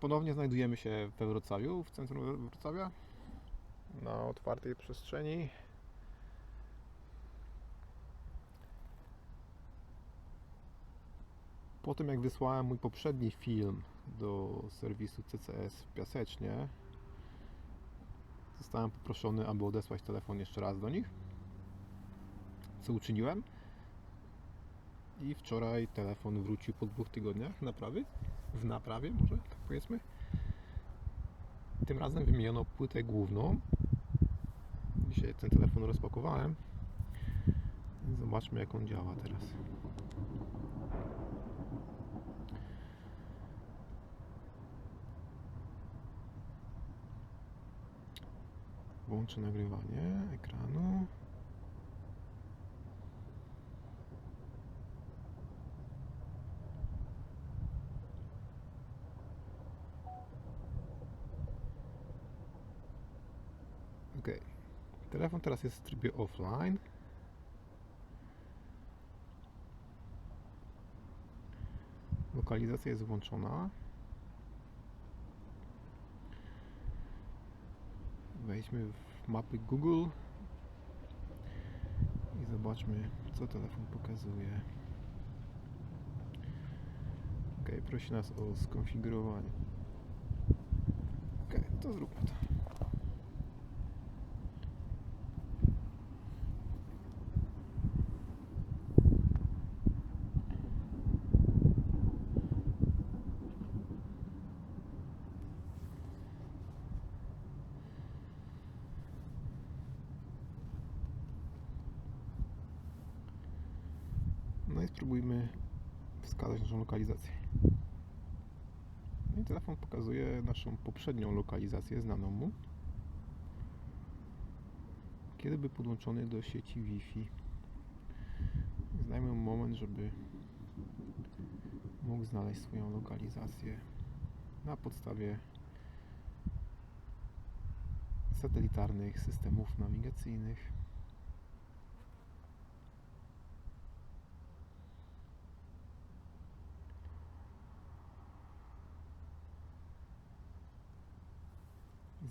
Ponownie znajdujemy się we Wrocławiu, w centrum Wrocławia, na otwartej przestrzeni. Po tym jak wysłałem mój poprzedni film do serwisu CCS w Piasecznie, zostałem poproszony, aby odesłać telefon jeszcze raz do nich, co uczyniłem. I wczoraj telefon wrócił po dwóch tygodniach naprawy, w naprawie może, tak powiedzmy. Tym razem wymieniono płytę główną. Dzisiaj ten telefon rozpakowałem. Zobaczmy jak on działa teraz. Włączę nagrywanie ekranu. Ok. Telefon teraz jest w trybie offline. Lokalizacja jest włączona. Wejdźmy w mapy Google i zobaczmy, co telefon pokazuje. Ok, prosi nas o skonfigurowanie. Ok, to zróbmy to. No i spróbujmy wskazać naszą lokalizację. I telefon pokazuje naszą poprzednią lokalizację znaną mu. Kiedy by podłączony do sieci Wi-Fi. Znajmy moment, żeby mógł znaleźć swoją lokalizację na podstawie satelitarnych systemów nawigacyjnych.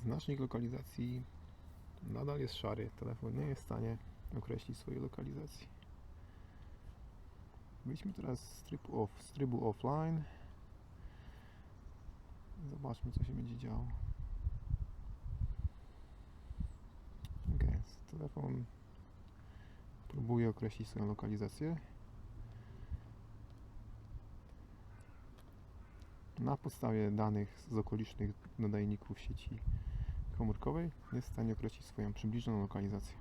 Znacznik lokalizacji nadal jest szary. Telefon nie jest w stanie określić swojej lokalizacji. Wyjdźmy teraz z trybu, off, z trybu offline. Zobaczmy, co się będzie działo. Ok, telefon próbuje określić swoją lokalizację. Na podstawie danych z okolicznych nadajników sieci komórkowej jest w stanie określić swoją przybliżoną lokalizację.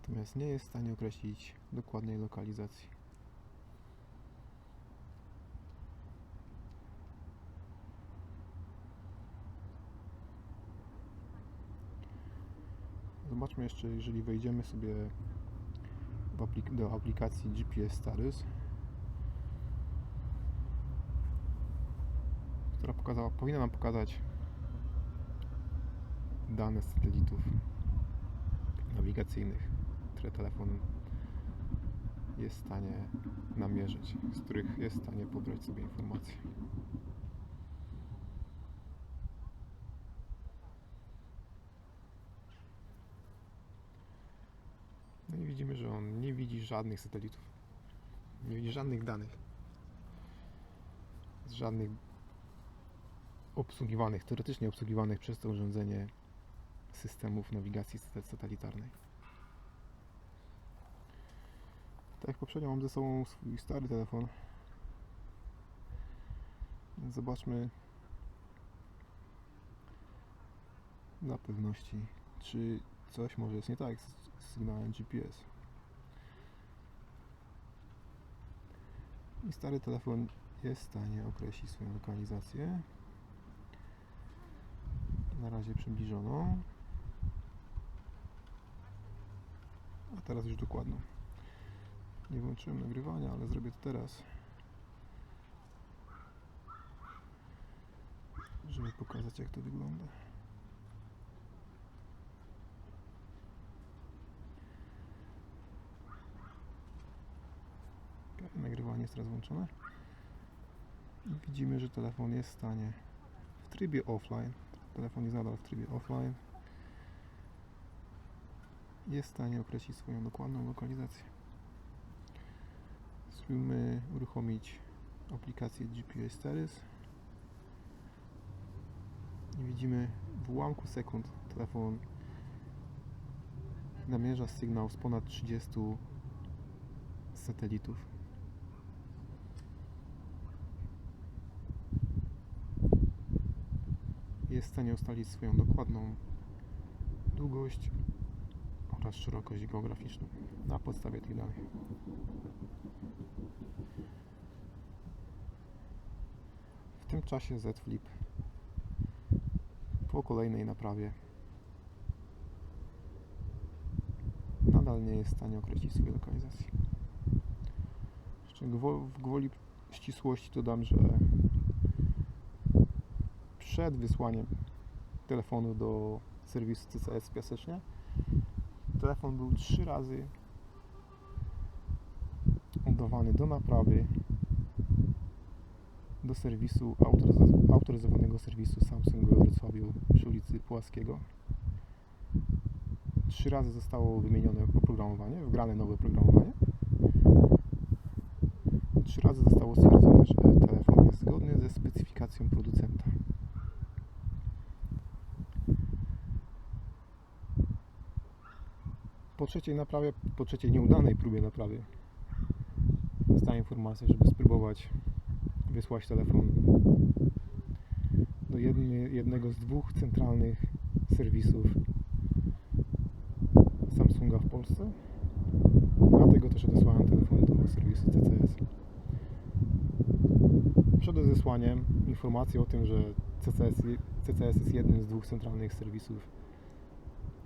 Natomiast nie jest w stanie określić dokładnej lokalizacji. Zobaczmy jeszcze, jeżeli wejdziemy sobie do aplikacji GPS Status, pokazała, powinna nam pokazać dane satelitów nawigacyjnych, które telefon jest w stanie namierzyć, z których jest w stanie pobrać sobie informacje. No i widzimy, że on nie widzi żadnych satelitów. Nie widzi żadnych danych. Z żadnych obsługiwanych, teoretycznie obsługiwanych przez to urządzenie systemów nawigacji sat- satelitarnej. Tak jak poprzednio mam ze sobą swój stary telefon. Zobaczmy dla pewności, czy coś może jest nie tak z sygnałem GPS. I stary telefon jest w stanie określić swoją lokalizację. Na razie przybliżoną. A teraz już dokładną. Nie włączyłem nagrywania, ale zrobię to teraz. Żeby pokazać jak to wygląda. Nagrywanie nagrywanie jest teraz włączone. I widzimy, że telefon jest w stanie w trybie offline. Telefon jest nadal w trybie offline. Jest w stanie określić swoją dokładną lokalizację. Spróbujmy uruchomić aplikację GPS Steris. I widzimy w ułamku sekund telefon namierza sygnał z ponad 30 satelitów. Jest w stanie ustalić swoją dokładną długość oraz szerokość geograficzną na podstawie tych danych. W tym czasie Z Flip po kolejnej naprawie nadal nie jest w stanie określić swojej lokalizacji. Jeszcze w gwoli ścisłości dodam, że przed wysłaniem telefonu do serwisu CCS Piasecznie telefon był trzy razy oddawany do naprawy do serwisu autoryz- autoryzowanego serwisu Samsung we Wrocławiu przy ulicy Pułaskiego. Trzy razy zostało wymienione oprogramowanie, wgrane nowe oprogramowanie. Trzy razy zostało stwierdzone, że telefon jest zgodny ze specyfikacją producenta. Po trzeciej naprawie, po trzeciej nieudanej próbie naprawy dostałem informację, żeby spróbować wysłać telefon do jednego z dwóch centralnych serwisów Samsunga w Polsce. Dlatego też odesłałem telefon do serwisu CCS. Przed odesłaniem informacji o tym, że CCS, CCS jest jednym z dwóch centralnych serwisów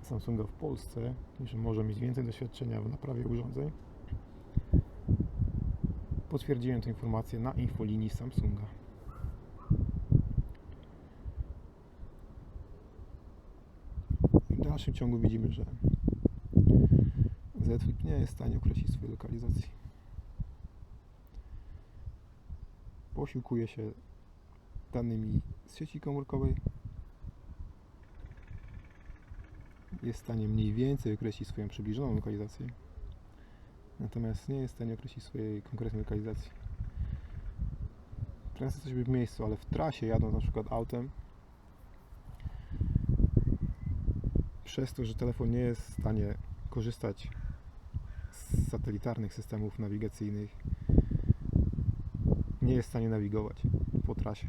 Samsunga w Polsce że może mieć więcej doświadczenia w naprawie urządzeń, potwierdziłem tę informację na infolinii Samsunga. W dalszym ciągu widzimy, że Z-Flip nie jest w stanie określić swojej lokalizacji. Posiłkuje się danymi z sieci komórkowej. Jest w stanie mniej więcej określić swoją przybliżoną lokalizację. Natomiast nie jest w stanie określić swojej konkretnej lokalizacji. Teraz jesteśmy w miejscu, ale w trasie jadąc na przykład autem, przez to, że telefon nie jest w stanie korzystać z satelitarnych systemów nawigacyjnych, nie jest w stanie nawigować po trasie.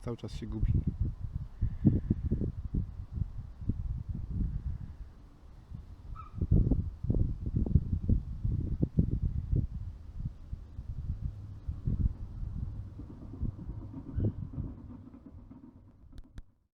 Cały czas się gubi.